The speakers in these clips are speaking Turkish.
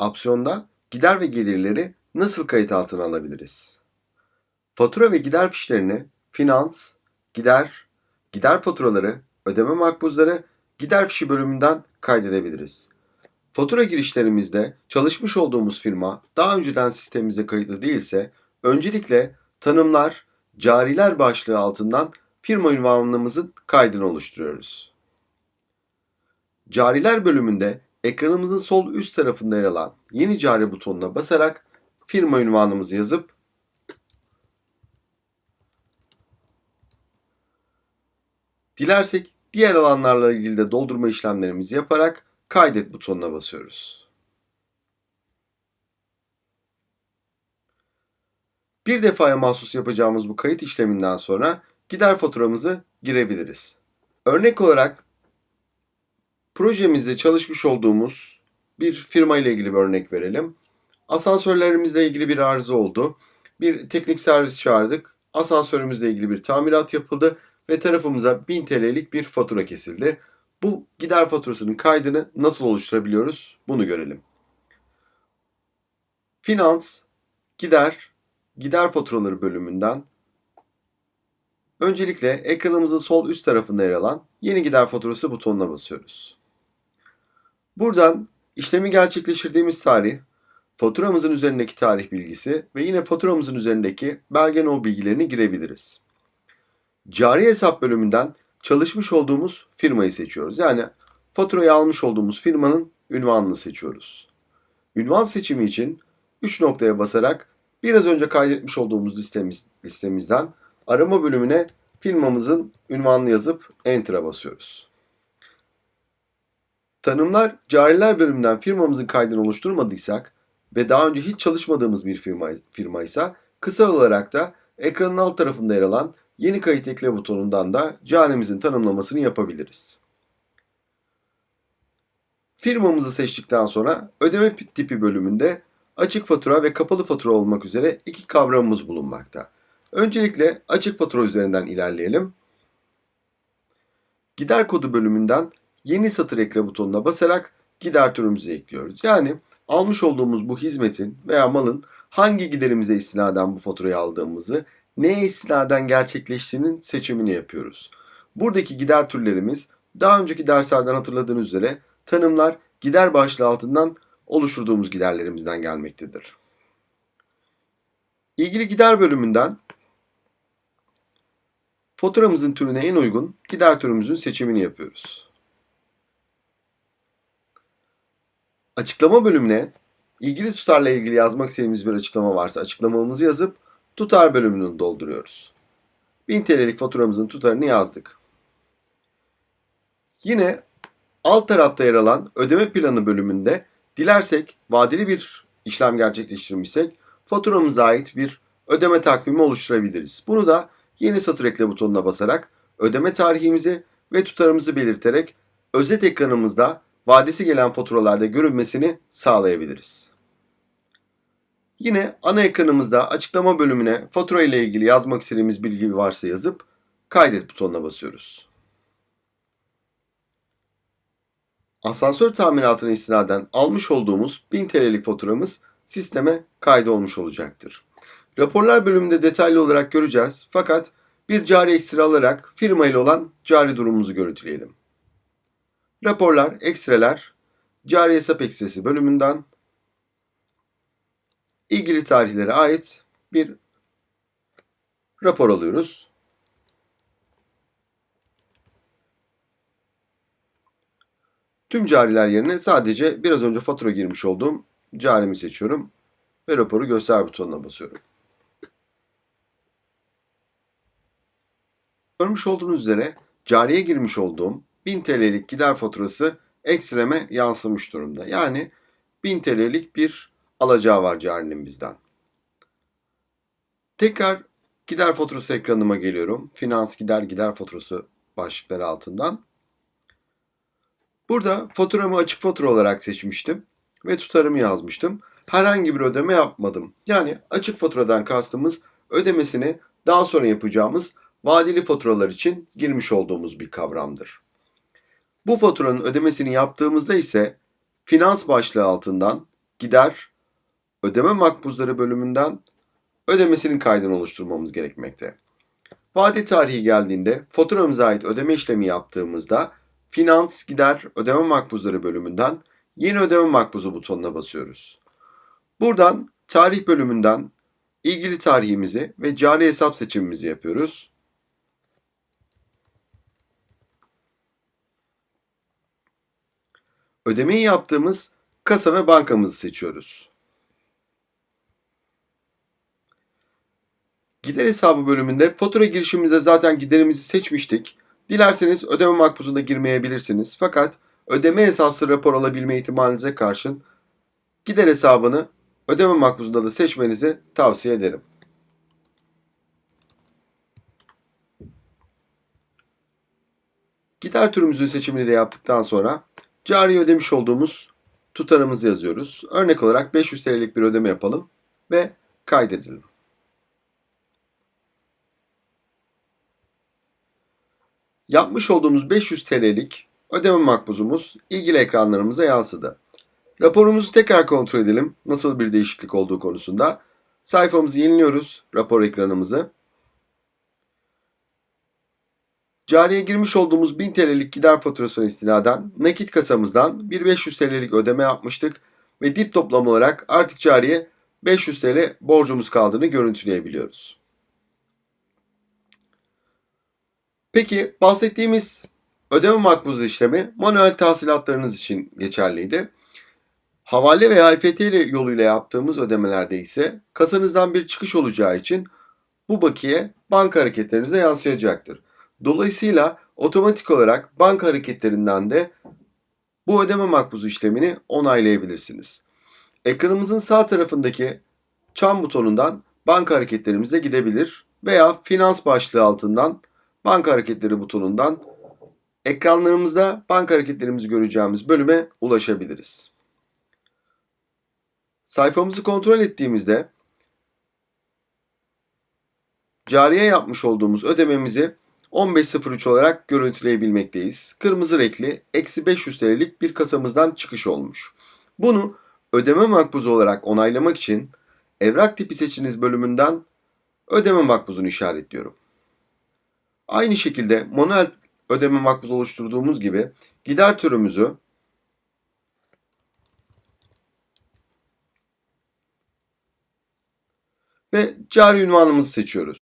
Opsiyonda gider ve gelirleri nasıl kayıt altına alabiliriz? Fatura ve gider fişlerini finans, gider, gider faturaları, ödeme makbuzları, gider fişi bölümünden kaydedebiliriz. Fatura girişlerimizde çalışmış olduğumuz firma daha önceden sistemimizde kayıtlı değilse öncelikle tanımlar, cariler başlığı altından firma ünvanımızın kaydını oluşturuyoruz. Cariler bölümünde ekranımızın sol üst tarafında yer alan yeni cari butonuna basarak firma ünvanımızı yazıp dilersek diğer alanlarla ilgili de doldurma işlemlerimizi yaparak kaydet butonuna basıyoruz. Bir defaya mahsus yapacağımız bu kayıt işleminden sonra gider faturamızı girebiliriz. Örnek olarak projemizde çalışmış olduğumuz bir firma ile ilgili bir örnek verelim. Asansörlerimizle ilgili bir arıza oldu. Bir teknik servis çağırdık. Asansörümüzle ilgili bir tamirat yapıldı ve tarafımıza 1000 TL'lik bir fatura kesildi. Bu gider faturasının kaydını nasıl oluşturabiliyoruz? Bunu görelim. Finans, gider, gider faturaları bölümünden öncelikle ekranımızın sol üst tarafında yer alan yeni gider faturası butonuna basıyoruz. Buradan işlemi gerçekleştirdiğimiz tarih, faturamızın üzerindeki tarih bilgisi ve yine faturamızın üzerindeki belge no bilgilerini girebiliriz. Cari hesap bölümünden çalışmış olduğumuz firmayı seçiyoruz. Yani faturayı almış olduğumuz firmanın ünvanını seçiyoruz. Ünvan seçimi için 3 noktaya basarak biraz önce kaydetmiş olduğumuz listemiz, listemizden arama bölümüne firmamızın ünvanını yazıp Enter'a basıyoruz. Tanımlar cariler bölümünden firmamızın kaydını oluşturmadıysak ve daha önce hiç çalışmadığımız bir firma, firmaysa kısa olarak da ekranın alt tarafında yer alan yeni kayıt ekle butonundan da carimizin tanımlamasını yapabiliriz. Firmamızı seçtikten sonra ödeme tipi bölümünde açık fatura ve kapalı fatura olmak üzere iki kavramımız bulunmakta. Öncelikle açık fatura üzerinden ilerleyelim. Gider kodu bölümünden yeni satır ekle butonuna basarak gider türümüzü ekliyoruz. Yani almış olduğumuz bu hizmetin veya malın hangi giderimize istinaden bu faturayı aldığımızı, neye istinaden gerçekleştiğinin seçimini yapıyoruz. Buradaki gider türlerimiz daha önceki derslerden hatırladığınız üzere tanımlar gider başlığı altından oluşturduğumuz giderlerimizden gelmektedir. İlgili gider bölümünden faturamızın türüne en uygun gider türümüzün seçimini yapıyoruz. Açıklama bölümüne ilgili tutarla ilgili yazmak istediğimiz bir açıklama varsa açıklamamızı yazıp tutar bölümünü dolduruyoruz. 1000 TL'lik faturamızın tutarını yazdık. Yine alt tarafta yer alan ödeme planı bölümünde dilersek vadeli bir işlem gerçekleştirmişsek faturamıza ait bir ödeme takvimi oluşturabiliriz. Bunu da yeni satır ekle butonuna basarak ödeme tarihimizi ve tutarımızı belirterek özet ekranımızda vadesi gelen faturalarda görünmesini sağlayabiliriz. Yine ana ekranımızda açıklama bölümüne fatura ile ilgili yazmak istediğimiz bilgi varsa yazıp kaydet butonuna basıyoruz. Asansör tamiratına istinaden almış olduğumuz 1000 TL'lik faturamız sisteme kaydolmuş olacaktır. Raporlar bölümünde detaylı olarak göreceğiz fakat bir cari ekstra alarak firma ile olan cari durumumuzu görüntüleyelim. Raporlar, ekstreler, cari hesap ekstresi bölümünden ilgili tarihlere ait bir rapor alıyoruz. Tüm cariler yerine sadece biraz önce fatura girmiş olduğum carimi seçiyorum ve raporu göster butonuna basıyorum. Görmüş olduğunuz üzere cariye girmiş olduğum 1000 TL'lik gider faturası ekstreme yansımış durumda. Yani 1000 TL'lik bir alacağı var carinin bizden. Tekrar gider faturası ekranıma geliyorum. Finans gider gider faturası başlıkları altından. Burada faturamı açık fatura olarak seçmiştim ve tutarımı yazmıştım. Herhangi bir ödeme yapmadım. Yani açık faturadan kastımız ödemesini daha sonra yapacağımız vadeli faturalar için girmiş olduğumuz bir kavramdır. Bu faturanın ödemesini yaptığımızda ise finans başlığı altından gider, ödeme makbuzları bölümünden ödemesinin kaydını oluşturmamız gerekmekte. Vade tarihi geldiğinde faturamıza ait ödeme işlemi yaptığımızda finans gider ödeme makbuzları bölümünden yeni ödeme makbuzu butonuna basıyoruz. Buradan tarih bölümünden ilgili tarihimizi ve cari hesap seçimimizi yapıyoruz. Ödemeyi yaptığımız kasa ve bankamızı seçiyoruz. Gider hesabı bölümünde fatura girişimimizde zaten giderimizi seçmiştik. Dilerseniz ödeme makbuzuna girmeyebilirsiniz. Fakat ödeme esaslı rapor alabilme ihtimalinize karşın gider hesabını ödeme makbuzunda da seçmenizi tavsiye ederim. Gider türümüzün seçimini de yaptıktan sonra cari ödemiş olduğumuz tutarımızı yazıyoruz. Örnek olarak 500 TL'lik bir ödeme yapalım ve kaydedelim. Yapmış olduğumuz 500 TL'lik ödeme makbuzumuz ilgili ekranlarımıza yansıdı. Raporumuzu tekrar kontrol edelim nasıl bir değişiklik olduğu konusunda. Sayfamızı yeniliyoruz, rapor ekranımızı. Cariye girmiş olduğumuz 1000 TL'lik gider faturasına istinaden nakit kasamızdan bir 500 TL'lik ödeme yapmıştık ve dip toplam olarak artık cariye 500 TL borcumuz kaldığını görüntüleyebiliyoruz. Peki bahsettiğimiz ödeme makbuzu işlemi manuel tahsilatlarınız için geçerliydi. Havale veya EFT ile yoluyla yaptığımız ödemelerde ise kasanızdan bir çıkış olacağı için bu bakiye banka hareketlerinize yansıyacaktır. Dolayısıyla otomatik olarak banka hareketlerinden de bu ödeme makbuzu işlemini onaylayabilirsiniz. Ekranımızın sağ tarafındaki çan butonundan banka hareketlerimize gidebilir veya finans başlığı altından banka hareketleri butonundan ekranlarımızda banka hareketlerimizi göreceğimiz bölüme ulaşabiliriz. Sayfamızı kontrol ettiğimizde cariye yapmış olduğumuz ödememizi 15.03 olarak görüntüleyebilmekteyiz. Kırmızı renkli eksi 500 TL'lik bir kasamızdan çıkış olmuş. Bunu ödeme makbuzu olarak onaylamak için evrak tipi seçiniz bölümünden ödeme makbuzunu işaretliyorum. Aynı şekilde manuel ödeme makbuzu oluşturduğumuz gibi gider türümüzü ve cari ünvanımızı seçiyoruz.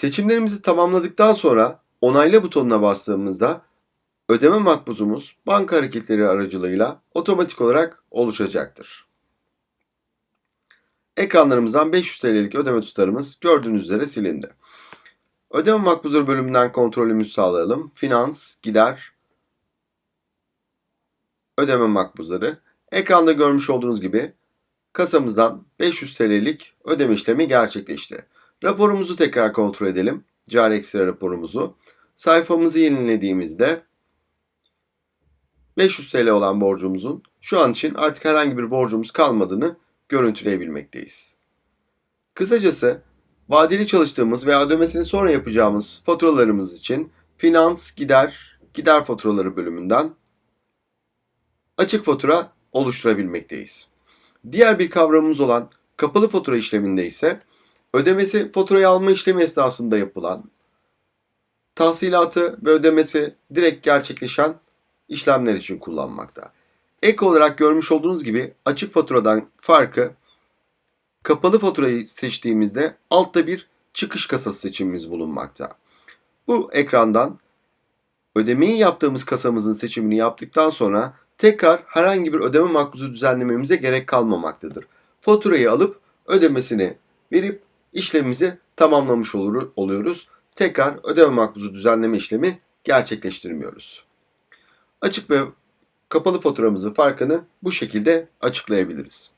Seçimlerimizi tamamladıktan sonra onayla butonuna bastığımızda ödeme makbuzumuz banka hareketleri aracılığıyla otomatik olarak oluşacaktır. Ekranlarımızdan 500 TL'lik ödeme tutarımız gördüğünüz üzere silindi. Ödeme makbuzları bölümünden kontrolümüzü sağlayalım. Finans, gider, ödeme makbuzları. Ekranda görmüş olduğunuz gibi kasamızdan 500 TL'lik ödeme işlemi gerçekleşti. Raporumuzu tekrar kontrol edelim. Cari ekstra raporumuzu. Sayfamızı yenilediğimizde 500 TL olan borcumuzun şu an için artık herhangi bir borcumuz kalmadığını görüntüleyebilmekteyiz. Kısacası vadeli çalıştığımız veya ödemesini sonra yapacağımız faturalarımız için finans, gider, gider faturaları bölümünden açık fatura oluşturabilmekteyiz. Diğer bir kavramımız olan kapalı fatura işleminde ise ödemesi faturayı alma işlemi esnasında yapılan tahsilatı ve ödemesi direkt gerçekleşen işlemler için kullanmakta. Ek olarak görmüş olduğunuz gibi açık faturadan farkı kapalı faturayı seçtiğimizde altta bir çıkış kasası seçimimiz bulunmakta. Bu ekrandan ödemeyi yaptığımız kasamızın seçimini yaptıktan sonra tekrar herhangi bir ödeme makbuzu düzenlememize gerek kalmamaktadır. Faturayı alıp ödemesini verip işlemimizi tamamlamış olur, oluyoruz. Tekrar ödeme makbuzu düzenleme işlemi gerçekleştirmiyoruz. Açık ve kapalı faturamızın farkını bu şekilde açıklayabiliriz.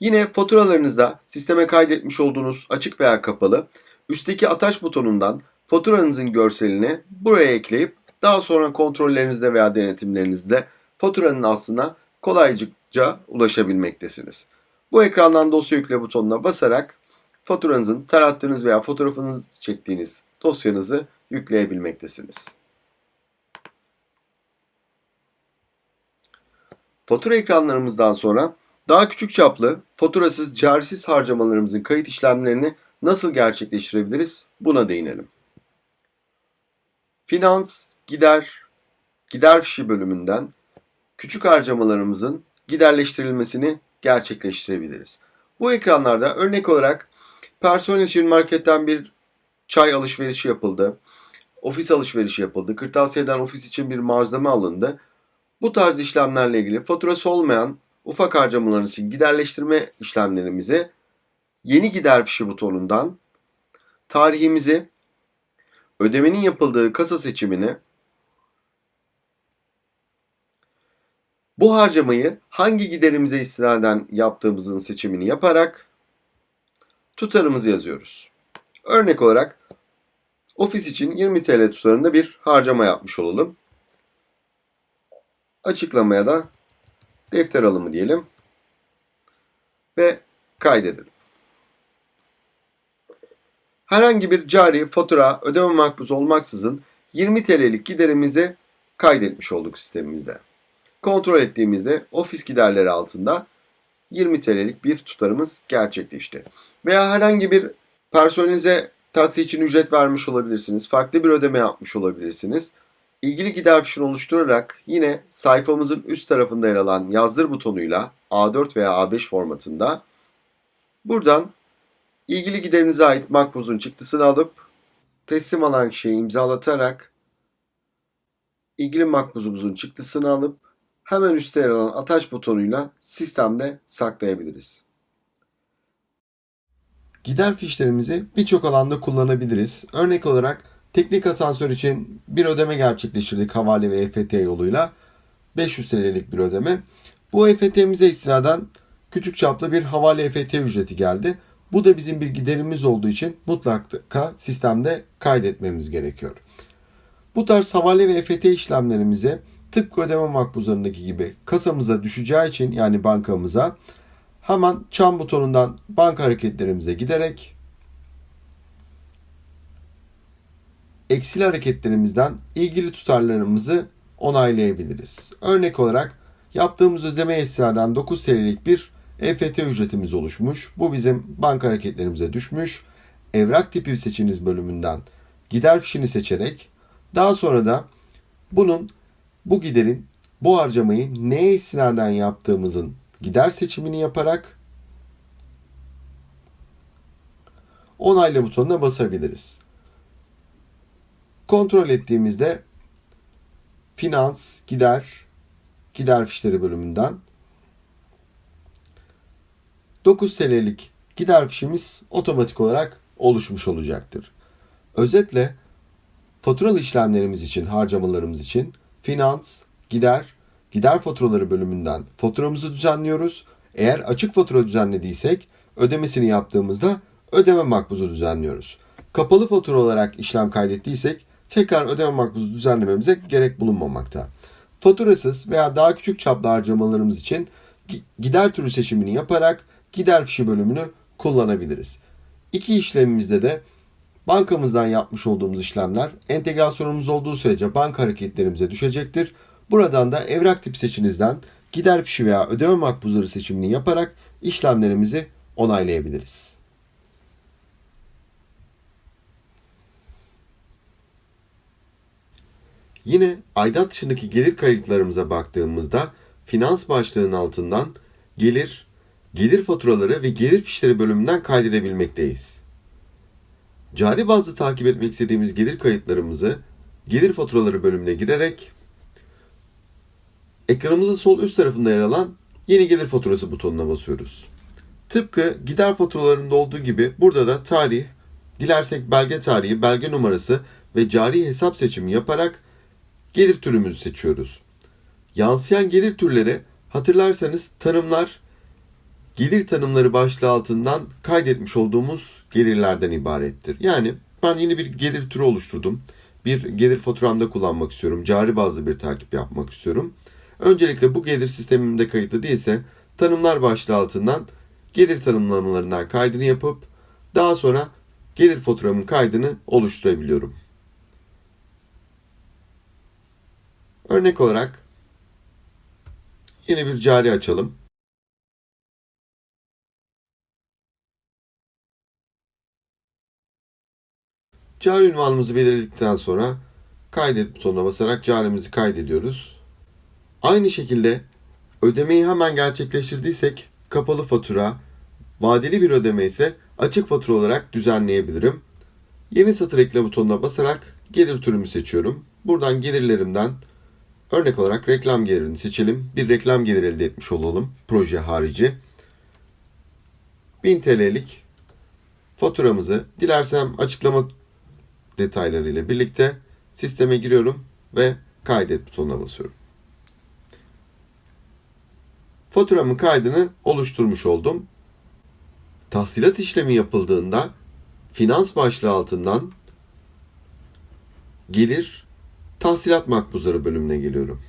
Yine faturalarınızda sisteme kaydetmiş olduğunuz açık veya kapalı üstteki ataç butonundan faturanızın görselini buraya ekleyip daha sonra kontrollerinizde veya denetimlerinizde faturanın aslına kolayca ulaşabilmektesiniz. Bu ekrandan dosya yükle butonuna basarak faturanızın tarattığınız veya fotoğrafınızı çektiğiniz dosyanızı yükleyebilmektesiniz. Fatura ekranlarımızdan sonra daha küçük çaplı, faturasız, carisiz harcamalarımızın kayıt işlemlerini nasıl gerçekleştirebiliriz? Buna değinelim. Finans, gider, gider fişi bölümünden küçük harcamalarımızın giderleştirilmesini gerçekleştirebiliriz. Bu ekranlarda örnek olarak personel için marketten bir çay alışverişi yapıldı, ofis alışverişi yapıldı, kırtasiyeden ofis için bir malzeme alındı. Bu tarz işlemlerle ilgili faturası olmayan ufak harcamalar için giderleştirme işlemlerimizi yeni gider fişi butonundan tarihimizi, ödemenin yapıldığı kasa seçimini, bu harcamayı hangi giderimize istinaden yaptığımızın seçimini yaparak tutarımızı yazıyoruz. Örnek olarak ofis için 20 TL tutarında bir harcama yapmış olalım. Açıklamaya da defter alımı diyelim ve kaydedelim. Herhangi bir cari fatura ödeme makbuz olmaksızın 20 TL'lik giderimizi kaydetmiş olduk sistemimizde. Kontrol ettiğimizde ofis giderleri altında 20 TL'lik bir tutarımız gerçekleşti. Veya herhangi bir personelize taksi için ücret vermiş olabilirsiniz. Farklı bir ödeme yapmış olabilirsiniz. İlgili gider fişini oluşturarak yine sayfamızın üst tarafında yer alan yazdır butonuyla A4 veya A5 formatında buradan ilgili giderinize ait makbuzun çıktısını alıp teslim alan kişiye imzalatarak ilgili makbuzumuzun çıktısını alıp hemen üstte yer alan ataç butonuyla sistemde saklayabiliriz. Gider fişlerimizi birçok alanda kullanabiliriz. Örnek olarak teknik asansör için bir ödeme gerçekleştirdik havale ve EFT yoluyla. 500 TL'lik bir ödeme. Bu EFT'mize istinaden küçük çaplı bir havale EFT ücreti geldi. Bu da bizim bir giderimiz olduğu için mutlaka sistemde kaydetmemiz gerekiyor. Bu tarz havale ve EFT işlemlerimizi tıpkı ödeme makbuzlarındaki gibi kasamıza düşeceği için yani bankamıza hemen çan butonundan banka hareketlerimize giderek eksili hareketlerimizden ilgili tutarlarımızı onaylayabiliriz. Örnek olarak yaptığımız ödeme esnadan 9 TL'lik bir EFT ücretimiz oluşmuş. Bu bizim banka hareketlerimize düşmüş. Evrak tipi seçiniz bölümünden gider fişini seçerek daha sonra da bunun bu giderin bu harcamayı neye istinaden yaptığımızın gider seçimini yaparak onayla butonuna basabiliriz. Kontrol ettiğimizde finans, gider, gider fişleri bölümünden 9 TL'lik gider fişimiz otomatik olarak oluşmuş olacaktır. Özetle faturalı işlemlerimiz için, harcamalarımız için finans, gider, gider faturaları bölümünden faturamızı düzenliyoruz. Eğer açık fatura düzenlediysek ödemesini yaptığımızda ödeme makbuzu düzenliyoruz. Kapalı fatura olarak işlem kaydettiysek tekrar ödeme makbuzu düzenlememize gerek bulunmamakta. Faturasız veya daha küçük çaplı harcamalarımız için gider türü seçimini yaparak gider fişi bölümünü kullanabiliriz. İki işlemimizde de bankamızdan yapmış olduğumuz işlemler entegrasyonumuz olduğu sürece banka hareketlerimize düşecektir. Buradan da evrak tip seçinizden gider fişi veya ödeme makbuzları seçimini yaparak işlemlerimizi onaylayabiliriz. Yine aidat dışındaki gelir kayıtlarımıza baktığımızda finans başlığının altından gelir, gelir faturaları ve gelir fişleri bölümünden kaydedebilmekteyiz. Cari bazlı takip etmek istediğimiz gelir kayıtlarımızı gelir faturaları bölümüne girerek ekranımızın sol üst tarafında yer alan yeni gelir faturası butonuna basıyoruz. Tıpkı gider faturalarında olduğu gibi burada da tarih, dilersek belge tarihi, belge numarası ve cari hesap seçimi yaparak gelir türümüzü seçiyoruz. Yansıyan gelir türleri hatırlarsanız tanımlar gelir tanımları başlığı altından kaydetmiş olduğumuz gelirlerden ibarettir. Yani ben yeni bir gelir türü oluşturdum. Bir gelir faturamda kullanmak istiyorum. Cari bazlı bir takip yapmak istiyorum. Öncelikle bu gelir sistemimde kayıtlı değilse tanımlar başlığı altından gelir tanımlamalarından kaydını yapıp daha sonra gelir faturamın kaydını oluşturabiliyorum. Örnek olarak yeni bir cari açalım. Cari ünvanımızı belirledikten sonra kaydet butonuna basarak carimizi kaydediyoruz. Aynı şekilde ödemeyi hemen gerçekleştirdiysek kapalı fatura, vadeli bir ödeme ise açık fatura olarak düzenleyebilirim. Yeni satır ekle butonuna basarak gelir türümü seçiyorum. Buradan gelirlerimden örnek olarak reklam gelirini seçelim. Bir reklam geliri elde etmiş olalım proje harici. 1000 TL'lik faturamızı dilersem açıklama detayları ile birlikte sisteme giriyorum ve kaydet butonuna basıyorum. Faturamın kaydını oluşturmuş oldum. Tahsilat işlemi yapıldığında finans başlığı altından gelir tahsilat makbuzları bölümüne geliyorum.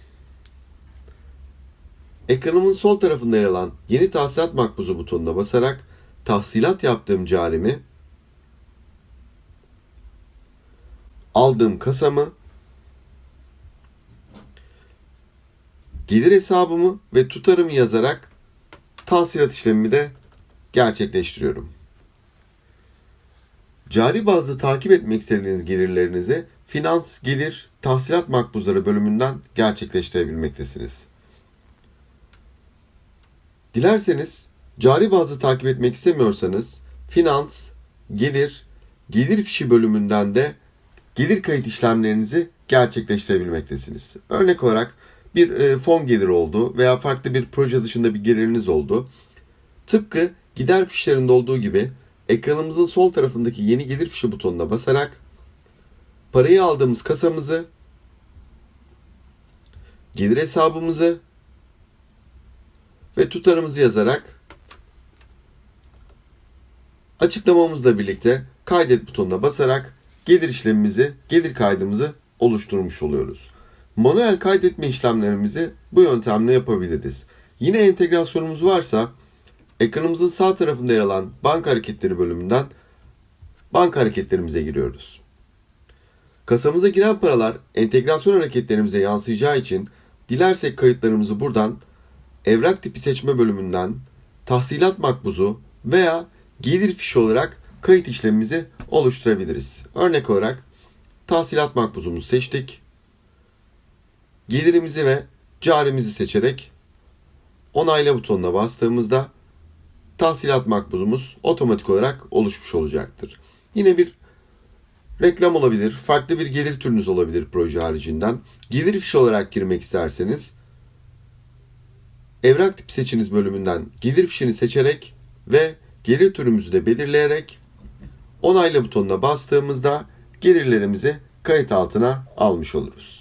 Ekranımın sol tarafında yer alan yeni tahsilat makbuzu butonuna basarak tahsilat yaptığım carimi aldığım kasamı, gelir hesabımı ve tutarımı yazarak tahsilat işlemimi de gerçekleştiriyorum. Cari bazlı takip etmek istediğiniz gelirlerinizi finans, gelir, tahsilat makbuzları bölümünden gerçekleştirebilmektesiniz. Dilerseniz cari bazlı takip etmek istemiyorsanız finans, gelir, gelir fişi bölümünden de gelir kayıt işlemlerinizi gerçekleştirebilmektesiniz. Örnek olarak bir e, fon geliri oldu veya farklı bir proje dışında bir geliriniz oldu. Tıpkı gider fişlerinde olduğu gibi ekranımızın sol tarafındaki yeni gelir fişi butonuna basarak parayı aldığımız kasamızı, gelir hesabımızı ve tutarımızı yazarak açıklamamızla birlikte kaydet butonuna basarak gelir işlemimizi, gelir kaydımızı oluşturmuş oluyoruz. Manuel kaydetme işlemlerimizi bu yöntemle yapabiliriz. Yine entegrasyonumuz varsa ekranımızın sağ tarafında yer alan banka hareketleri bölümünden banka hareketlerimize giriyoruz. Kasamıza giren paralar entegrasyon hareketlerimize yansıyacağı için dilersek kayıtlarımızı buradan evrak tipi seçme bölümünden tahsilat makbuzu veya gelir fişi olarak kayıt işlemimizi oluşturabiliriz. Örnek olarak tahsilat makbuzumuzu seçtik. Gelirimizi ve carimizi seçerek onayla butonuna bastığımızda tahsilat makbuzumuz otomatik olarak oluşmuş olacaktır. Yine bir reklam olabilir, farklı bir gelir türünüz olabilir proje haricinden. Gelir fişi olarak girmek isterseniz evrak tip seçiniz bölümünden gelir fişini seçerek ve gelir türümüzü de belirleyerek onayla butonuna bastığımızda gelirlerimizi kayıt altına almış oluruz.